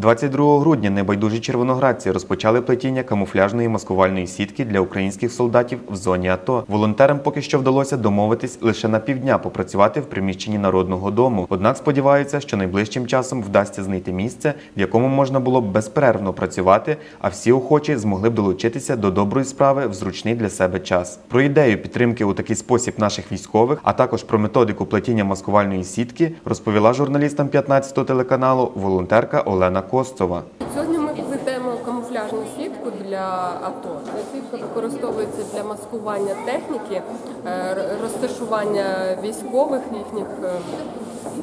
22 грудня небайдужі червоноградці розпочали плетіння камуфляжної маскувальної сітки для українських солдатів в зоні АТО. Волонтерам поки що вдалося домовитись лише на півдня попрацювати в приміщенні народного дому. Однак сподіваються, що найближчим часом вдасться знайти місце, в якому можна було б безперервно працювати, а всі охочі змогли б долучитися до доброї справи в зручний для себе час. Про ідею підтримки у такий спосіб наших військових, а також про методику плетіння маскувальної сітки, розповіла журналістам 15 телеканалу волонтерка Олена Костова. Сьогодні ми плетемо камуфляжну сітку для АТО. Ця сітка використовується для маскування техніки, е, розташування військових їхніх е,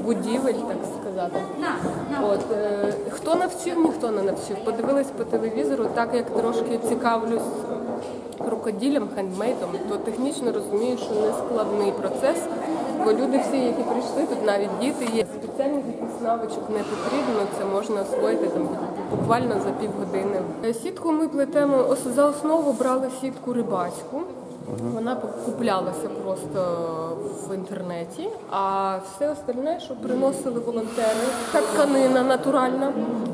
будівель, так сказати. От е, хто навчив, ніхто не навчив. Подивились по телевізору, так як трошки цікавлюсь рукоділлям, хендмейдом, то технічно розумію, що не складний процес. Бо люди всі, які прийшли, тут навіть діти є. Спеціальних якихось навичок не потрібно, це можна освоїти там буквально за півгодини. Сітку ми плетемо за основу брали сітку рибацьку. Вона куплялася просто в інтернеті, а все остальне, що приносили волонтери, та тканина натуральна,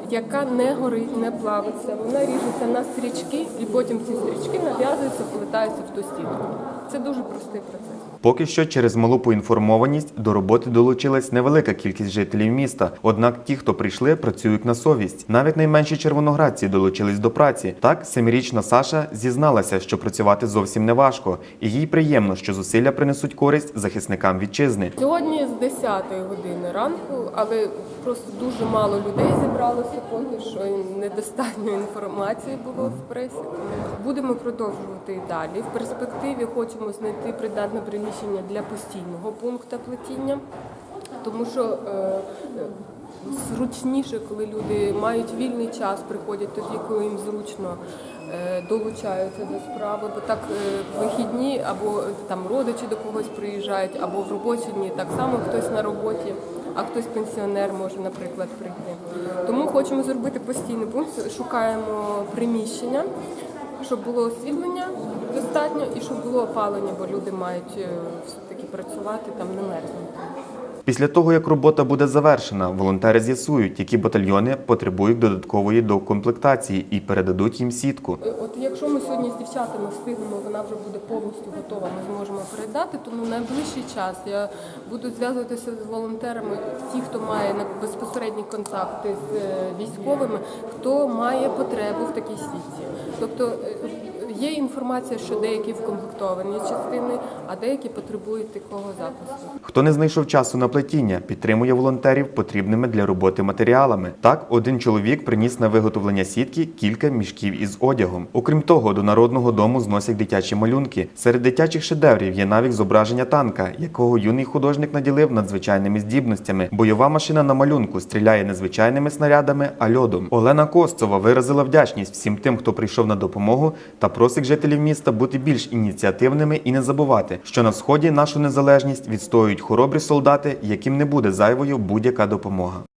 яка не горить, не плавиться. Вона ріжеться на стрічки, і потім ці стрічки нав'язуються, плетаються в ту сітку. Це дуже простий процес. Поки що через малу поінформованість до роботи долучилась невелика кількість жителів міста. Однак ті, хто прийшли, працюють на совість. Навіть найменші червоноградці долучились до праці. Так, семирічна Саша зізналася, що працювати зовсім не важко, і їй приємно, що зусилля принесуть користь захисникам вітчизни. Сьогодні з 10 години ранку, але просто дуже мало людей зібралося поки що недостатньо інформації було в пресі. Будемо продовжувати далі. В перспективі хочемо знайти придатне приміщення для постійного пункту плетіння, тому що е, е, зручніше, коли люди мають вільний час, приходять тоді, коли їм зручно. е, Долучаються до справи, бо так е, вихідні або там родичі до когось приїжджають, або в робочі дні так само хтось на роботі, а хтось пенсіонер може, наприклад, прийти. Тому хочемо зробити постійний пункт, шукаємо приміщення, щоб було освітлення достатньо і щоб було опалення, бо люди мають все-таки працювати там не мерзнути. Після того, як робота буде завершена, волонтери з'ясують, які батальйони потребують додаткової докомплектації і передадуть їм сітку. Е, От якщо ми сьогодні з дівчатами встигнемо, вона вже буде повністю готова, ми зможемо передати, тому найближчий час я буду зв'язуватися з волонтерами, ті, хто має безпосередні контакти з е, військовими, хто має потребу в такій сітці. Тобто е, є інформація, що деякі вкомплектовані частини, а деякі потребують такого запуску. Хто не знайшов часу на плетіння, підтримує волонтерів потрібними для роботи матеріалами. Так, один чоловік приніс на виготовлення сітки кілька мішків із одягом. Окрім того, до народного дому зносять дитячі малюнки. Серед дитячих шедеврів є навіть зображення танка, якого юний художник наділив надзвичайними здібностями. Бойова машина на малюнку стріляє не звичайними снарядами, а льодом. Олена Костова виразила вдячність всім тим, хто прийшов на допомогу, та просить жителів міста бути більш ініціативними і не забувати, що на сході нашу незалежність відстоюють хоробрі солдати, яким не буде зайвою будь-яка допомога.